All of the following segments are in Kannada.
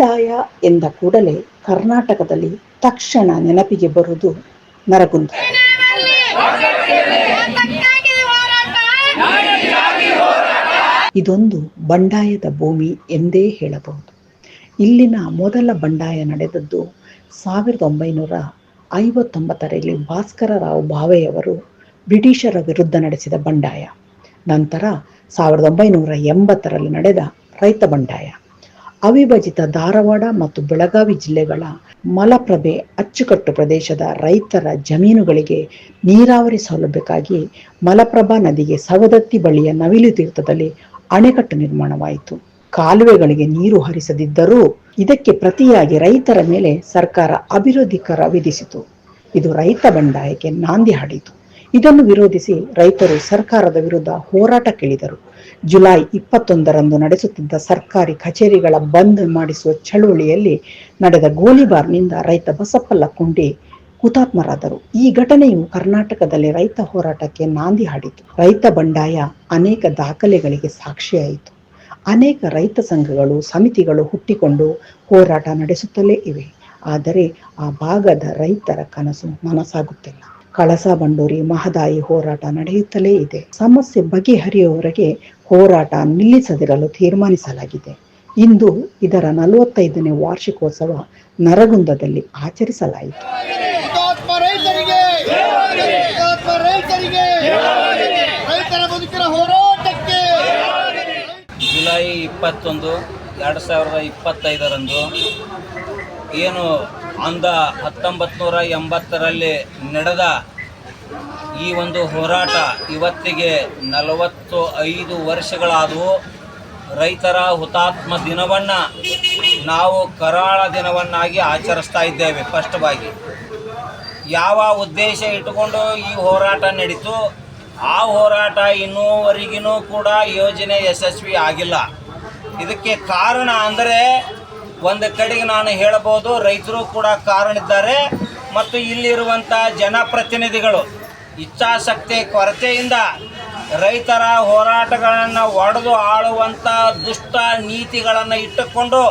ಬಂಡಾಯ ಎಂದ ಕೂಡಲೇ ಕರ್ನಾಟಕದಲ್ಲಿ ತಕ್ಷಣ ನೆನಪಿಗೆ ಬರುವುದು ನರಗುಂದ. ಇದೊಂದು ಬಂಡಾಯದ ಭೂಮಿ ಎಂದೇ ಹೇಳಬಹುದು. ಇಲ್ಲಿನ ಮೊದಲ ಬಂಡಾಯ ನಡೆದದ್ದು ಸಾವಿರದ ಒಂಬೈನೂರ ಐವತ್ತೊಂಬತ್ತರಲ್ಲಿ ಭಾಸ್ಕರರಾವ್ ಭಾವೆಯವರು ಬ್ರಿಟಿಷರ ವಿರುದ್ಧ ನಡೆಸಿದ ಬಂಡಾಯ. ನಂತರ ಸಾವಿರದ ಒಂಬೈನೂರ ಎಂಬತ್ತರಲ್ಲಿ ನಡೆದ ರೈತ ಬಂಡಾಯ. ಅವಿಭಜಿತ ಧಾರವಾಡ ಮತ್ತು ಬೆಳಗಾವಿ ಜಿಲ್ಲೆಗಳ ಮಲಪ್ರಭೆ ಅಚ್ಚುಕಟ್ಟು ಪ್ರದೇಶದ ರೈತರ ಜಮೀನುಗಳಿಗೆ ನೀರಾವರಿ ಸೌಲಭ್ಯಕ್ಕಾಗಿ ಮಲಪ್ರಭಾ ನದಿಗೆ ಸವದತ್ತಿ ಬಳಿಯ ನವಿಲು ತೀರ್ಥದಲ್ಲಿ ಅಣೆಕಟ್ಟು ನಿರ್ಮಾಣವಾಯಿತು. ಕಾಲುವೆಗಳಿಗೆ ನೀರು ಹರಿಸದಿದ್ದರೂ ಇದಕ್ಕೆ ಪ್ರತಿಯಾಗಿ ರೈತರ ಮೇಲೆ ಸರ್ಕಾರ ಅಭಿವೃದ್ಧಿ ಕರ ವಿಧಿಸಿತು. ಇದು ರೈತ ಬಂಡಾಯಕ್ಕೆ ನಾಂದಿ ಹಾಡಿತು. ಇದನ್ನು ವಿರೋಧಿಸಿ ರೈತರು ಸರ್ಕಾರದ ವಿರುದ್ಧ ಹೋರಾಟ ಕೇಳಿದರು. ಜುಲೈ ಇಪ್ಪತ್ತೊಂದರಂದು ನಡೆಸುತ್ತಿದ್ದ ಸರ್ಕಾರಿ ಕಚೇರಿಗಳ ಬಂದ್ ಮಾಡಿಸುವ ಚಳುವಳಿಯಲ್ಲಿ ನಡೆದ ಗೋಲಿಬಾರ್ನಿಂದ ರೈತ ಬಸಪ್ಪಲ್ಲ ಕುಂಡಿ ಹುತಾತ್ಮರಾದರು. ಈ ಘಟನೆಯು ಕರ್ನಾಟಕದಲ್ಲಿ ರೈತ ಹೋರಾಟಕ್ಕೆ ನಾಂದಿ ಹಾಡಿತು. ರೈತ ಬಂಡಾಯ ಅನೇಕ ದಾಖಲೆಗಳಿಗೆ ಸಾಕ್ಷಿಯಾಯಿತು. ಅನೇಕ ರೈತ ಸಂಘಗಳು, ಸಮಿತಿಗಳು ಹುಟ್ಟಿಕೊಂಡು ಹೋರಾಟ ನಡೆಸುತ್ತಲೇ ಇವೆ. ಆದರೆ ಆ ಭಾಗದ ರೈತರ ಕನಸು ನನಸಾಗುತ್ತಿಲ್ಲ. ಕಳಸಾ ಬಂಡೂರಿ ಮಹದಾಯಿ ಹೋರಾಟ ನಡೆಯುತ್ತಲೇ ಇದೆ. ಸಮಸ್ಯೆ ಬಗೆಹರಿಯುವವರೆಗೆ ಹೋರಾಟ ನಿಲ್ಲಿಸದಿರಲು ತೀರ್ಮಾನಿಸಲಾಗಿದೆ. ಇಂದು ಇದರ ನಲವತ್ತೈದನೇ ವಾರ್ಷಿಕೋತ್ಸವ ನರಗುಂದದಲ್ಲಿ ಆಚರಿಸಲಾಯಿತು. ಜುಲೈ ಇಪ್ಪತ್ತೊಂದು ಎರಡು ಸಾವಿರದ ಇಪ್ಪತ್ತೈದರಂದು ಏನು ಅಂದ ಹತ್ತೊಂಬತ್ತು ನೂರ ಎಂಬತ್ತರಲ್ಲಿ ನಡೆದ ಈ ಒಂದು ಹೋರಾಟ ಇವತ್ತಿಗೆ ನಲವತ್ತು ಐದು ವರ್ಷಗಳಾದವು. ರೈತರ ಹುತಾತ್ಮ ದಿನವನ್ನು ನಾವು ಕರಾಳ ದಿನವನ್ನಾಗಿ ಆಚರಿಸ್ತಾ ಇದ್ದೇವೆ. ಸ್ಪಷ್ಟವಾಗಿ ಯಾವ ಉದ್ದೇಶ ಇಟ್ಟುಕೊಂಡು ಈ ಹೋರಾಟ ನಡೀತು? ಆ ಹೋರಾಟ ಇನ್ನೂವರೆಗಿನೂ ಕೂಡ ಯೋಜನೆ ಯಶಸ್ವಿ ಆಗಿಲ್ಲ. ಇದಕ್ಕೆ ಕಾರಣ ಅಂದರೆ ಒಂದು ಕಡೆಗೆ ನಾನು ಹೇಳಬಹುದು, ರೈತರು ಕೂಡ ಕಾರಣಿದ್ದಾರೆ ಮತ್ತು ಇಲ್ಲಿರುವಂಥ ಜನಪ್ರತಿನಿಧಿಗಳು, ಇಚ್ಛಾಶಕ್ತಿ, ಕೊರತೆಯಿಂದ ರೈತರ ಹೋರಾಟಗಳನ್ನು ಒಡೆದು ಆಳುವಂಥ ದುಷ್ಟ ನೀತಿಗಳನ್ನು ಇಟ್ಟುಕೊಂಡು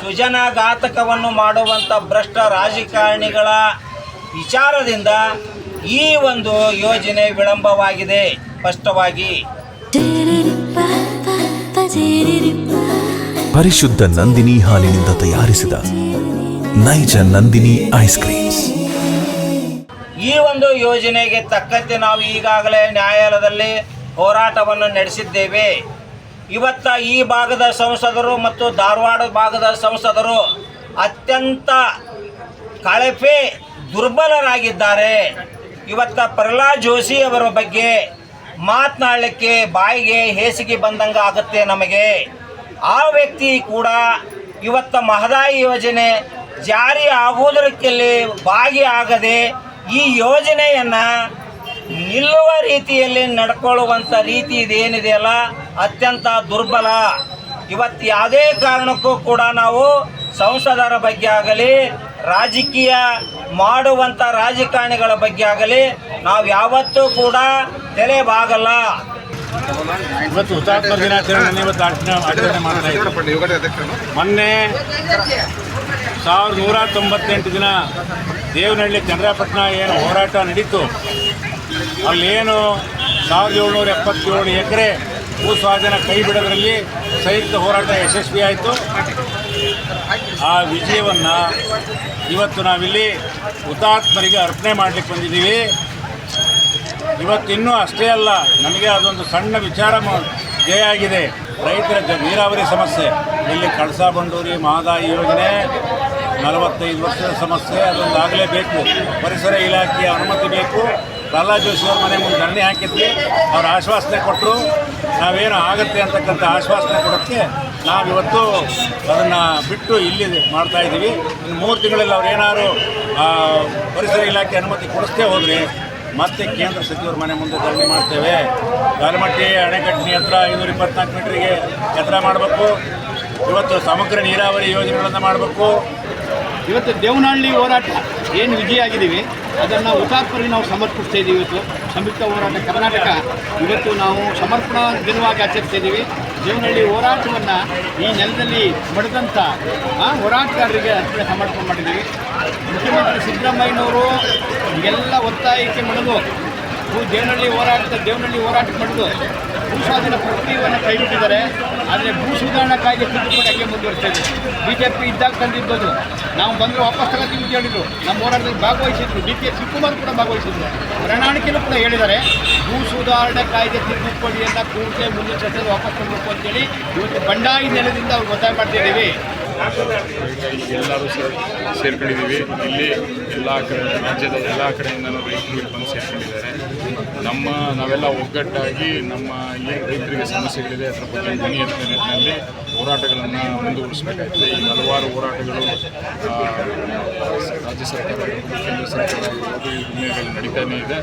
ಸುಜನಾಘಾತಕವನ್ನು ಮಾಡುವಂಥ ಭ್ರಷ್ಟ ರಾಜಕಾರಣಿಗಳ ವಿಚಾರದಿಂದ ಈ ಒಂದು ಯೋಜನೆ ವಿಳಂಬವಾಗಿದೆ. ಸ್ಪಷ್ಟವಾಗಿ. ಪರಿಶುದ್ಧ ನಂದಿನಿ ಹಾಲಿನಿಂದ ತಯಾರಿಸಿದ ನೈಜ ನಂದಿನಿ ಐಸ್ ಕ್ರೀಮ್ಸ್. ಈ ಒಂದು ಯೋಜನೆಗೆ ತಕ್ಕಂತೆ ನಾವು ಈಗಾಗಲೇ ನ್ಯಾಯಾಲಯದಲ್ಲಿ ಹೋರಾಟವನ್ನು ನಡೆಸಿದ್ದೇವೆ. ಇವತ್ತ ಈ ಭಾಗದ ಸಂಸದರು ಮತ್ತು ಧಾರವಾಡ ಭಾಗದ ಸಂಸದರು ಅತ್ಯಂತ ಕಳಪೆ ದುರ್ಬಲರಾಗಿದ್ದಾರೆ. ಇವತ್ತ ಪ್ರಹ್ಲಾದ್ ಜೋಶಿ ಅವರ ಬಗ್ಗೆ ಮಾತನಾಡಲಿಕ್ಕೆ ಬಾಯಿಗೆ ಹೇಸಿಗೆ ಬಂದಂಗೆ ಆಗುತ್ತೆ ನಮಗೆ. ಆ ವ್ಯಕ್ತಿ ಕೂಡ ಇವತ್ತ ಮಹದಾಯಿ ಯೋಜನೆ ಜಾರಿ ಆಗುವುದಕ್ಕೆಲ್ಲಿ ಭಾಗಿಯಾಗದೆ ಈ ಯೋಜನೆಯನ್ನು ನಿಲ್ಲುವ ರೀತಿಯಲ್ಲಿ ನಡ್ಕೊಳ್ಳುವಂಥ ರೀತಿ ಇದೇನಿದೆಯಲ್ಲ ಅತ್ಯಂತ ದುರ್ಬಲ. ಇವತ್ತು ಯಾವುದೇ ಕಾರಣಕ್ಕೂ ಕೂಡ ನಾವು ಸಂಸದರ ಬಗ್ಗೆ ಆಗಲಿ, ರಾಜಕೀಯ ಮಾಡುವಂಥ ರಾಜಕಾರಣಿಗಳ ಬಗ್ಗೆ ಆಗಲಿ, ನಾವು ಯಾವತ್ತೂ ಕೂಡ ತಲೆಬಾಗಲ್ಲ ಇವತ್ತು ಹುತಾತ್ಮ ದಿನಾಚರಣೆ ಇವತ್ತು ಆಚರಣೆ ಮಾಡ್ತಾ ಇದ್ದೀವಿ ಮೊನ್ನೆ ಸಾವಿರದ ನೂರ ತೊಂಬತ್ತೆಂಟು ದಿನ ದೇವನಹಳ್ಳಿ ಚಂದ್ರಪಟ್ಟಣ ಏನು ಹೋರಾಟ ನಡೀತು. ಅಲ್ಲೇನು ಸಾವಿರದ ಏಳ್ನೂರ ಎಪ್ಪತ್ತೇಳು ಎಕರೆ ಭೂ ಸ್ವಾಧೀನ ಕೈ ಬಿಡೋದ್ರಲ್ಲಿ ಸಂಯುಕ್ತ ಹೋರಾಟ ಯಶಸ್ವಿ ಆಯಿತು. ಆ ವಿಜಯವನ್ನು ಇವತ್ತು ನಾವಿಲ್ಲಿ ಹುತಾತ್ಮರಿಗೆ ಅರ್ಪಣೆ ಮಾಡಲಿಕ್ಕೆ ಬಂದಿದ್ದೀವಿ. ಇವತ್ತಿನ್ನೂ ಅಷ್ಟೇ ಅಲ್ಲ, ನಮಗೆ ಅದೊಂದು ಸಣ್ಣ ವಿಚಾರ ಜಯ ಆಗಿದೆ. ರೈತರ ಜ, ನೀರಾವರಿ ಸಮಸ್ಯೆ. ಇಲ್ಲಿ ಕಳಸಾ ಬಂಡೂರಿ ಮಹದಾಯಿ ಯೋಜನೆ, ನಲವತ್ತೈದು ವರ್ಷದ ಸಮಸ್ಯೆ, ಅದೊಂದು ಆಗಲೇಬೇಕು. ಪರಿಸರ ಇಲಾಖೆಯ ಅನುಮತಿ ಬೇಕು. ಪ್ರಹ್ಲಾದ್ ಜೋಶಿ ಅವ್ರ ಮನೆ ಮುಂದೆ ಧರಣಿ ಹಾಕಿದ್ವಿ. ಅವ್ರು ಆಶ್ವಾಸನೆ ಕೊಟ್ಟರು ನಾವೇನು ಆಗುತ್ತೆ ಅಂತಕ್ಕಂಥ ಆಶ್ವಾಸನೆ ಕೊಡೋಕ್ಕೆ ನಾವಿವತ್ತು ಅದನ್ನು ಬಿಟ್ಟು ಇಲ್ಲಿ ಮಾಡ್ತಾಯಿದ್ದೀವಿ ಇನ್ನು ಮೂರು ತಿಂಗಳಲ್ಲಿ ಅವ್ರು ಏನಾದ್ರು ಪರಿಸರ ಇಲಾಖೆ ಅನುಮತಿ ಕೊಡಿಸ್ತೇ ಹೋದರೆ ಮತ್ತೆ ಕೇಂದ್ರ ಸಚಿವರ ಮನೆ ಮುಂದೆ ಧರಣಿ ಮಾಡ್ತೇವೆ. ಗಾಲಮಟ್ಟಿ ಅಣೆಕಟ್ಟಿನ ಹತ್ರ ಐನೂರ ಇಪ್ಪತ್ನಾಲ್ಕು ಮೀಟ್ರಿಗೆ ಎತ್ತರ ಮಾಡಬೇಕು. ಇವತ್ತು ಸಮಗ್ರ ನೀರಾವರಿ ಯೋಜನೆಗಳನ್ನು ಮಾಡಬೇಕು. ಇವತ್ತು ದೇವನಹಳ್ಳಿ ಹೋರಾಟ. ಏನು ವಿಜಯ ಆಗಿದ್ದೀವಿ? ಅದನ್ನು ಹುತಾತ್ಮರಿಗೆ ನಾವು ಸಮರ್ಪಿಸ್ತಾ ಇದ್ದೀವಿ ಇವತ್ತು. ಸಂಯುಕ್ತ ಹೋರಾಟ, ಕರ್ನಾಟಕ. ಇವತ್ತು ನಾವು ಸಮರ್ಪಣಾ ದಿನವಾಗಿ ಆಚರಿಸ್ತಾ ಇದ್ದೀವಿ ಜೀವನಹಳ್ಳಿ ಹೋರಾಟವನ್ನು ಈ ನೆಲದಲ್ಲಿ ಮಡಿದಂಥ ಹೋರಾಟಗಾರರಿಗೆ ಅರ್ಪಣೆ ಸಮರ್ಪಣೆ ಮಾಡಿದ್ದೀವಿ ಮುಖ್ಯಮಂತ್ರಿ ಸಿದ್ದರಾಮಯ್ಯನವರು ಎಲ್ಲ ಒತ್ತಾಯಕ್ಕೆ ಮಣಿದು, ಭೂ ದೇವನಹಳ್ಳಿ ಹೋರಾಟದ ದೇವನಹಳ್ಳಿ ಹೋರಾಟ ಮಡಿದು ಭೂ ಸಾಧನ ಪ್ರಕ್ರಿಯೆಯನ್ನು ಕೈಬಿಟ್ಟಿದ್ದಾರೆ. ಆದರೆ ಭೂ ಸುಧಾರಣಾ ಕಾಯ್ದೆ ತಿದ್ದುಪಡಿ ಹಂಗೆ ಮುಂದುವರಿಸ್ತಾ ಇದ್ದಾಗ ತಂದಿದ್ದದು ನಾವು ಬಂದರೆ ವಾಪಸ್ ತಗೋತೀವಿ ಅಂತ ಹೇಳಿದ್ರು. ನಮ್ಮ ಹೋರಾಟದಲ್ಲಿ ಭಾಗವಹಿಸಿದ್ರು. ಡಿ ಕೆ ಶಿವಕುಮಾರ್ ಕೂಡ ಭಾಗವಹಿಸಿದ್ರು. ಪ್ರಣಾಳಿಕೆಯಲ್ಲೂ ಕೂಡ ಹೇಳಿದ್ದಾರೆ. ಭೂ ಸುಧಾರಣೆ ಕಾಯ್ದೆ ತಿದ್ದುಪಡಿಯನ್ನು ಕೂಡಲೇ ಮುಂದೆ ಚರ್ಚೆಗೆ ವಾಪಸ್ ತರಬೇಕು ಅಂತೇಳಿ ಇವತ್ತು ಬಂಡಾಯಿ ನೆಲದಿಂದ ಅವ್ರು ಒತ್ತಾಯ ಮಾಡ್ತಿದ್ದೀವಿ ಎಲ್ಲರೂ ಸೇರಿ, ಸೇರ್ಕೊಂಡಿದ್ದೀವಿ. ಇಲ್ಲಿ ಎಲ್ಲ ಕಡೆ, ರಾಜ್ಯದ ಎಲ್ಲ ಕಡೆಯಿಂದಲೂ ರೈತರು ಬಂದು ಸೇರ್ಕೊಂಡಿದ್ದಾರೆ. ನಮ್ಮ ನಾವೆಲ್ಲ ಒಗ್ಗಟ್ಟಾಗಿ ನಮ್ಮ ಏನು ರೈತರಿಗೆ ಸಮಸ್ಯೆಗಳಿದೆ, ಅದರ ಬಗ್ಗೆ ಧ್ವನಿ ಎತ್ತಿದ ನಿಟ್ಟಿನಲ್ಲಿ ಹೋರಾಟಗಳನ್ನು ಮುಂದುವರಿಸಬೇಕಾಗಿದೆ. ಈ ಹಲವಾರು ಹೋರಾಟಗಳು ರಾಜ್ಯ ಸರ್ಕಾರ ಕೇಂದ್ರ ಸರ್ಕಾರ ಆಗಿರ್ಬೋದು, ಈ ಹಿನ್ನೆಲೆಯಲ್ಲಿ ನಡೀತಾನೇ ಇದೆ.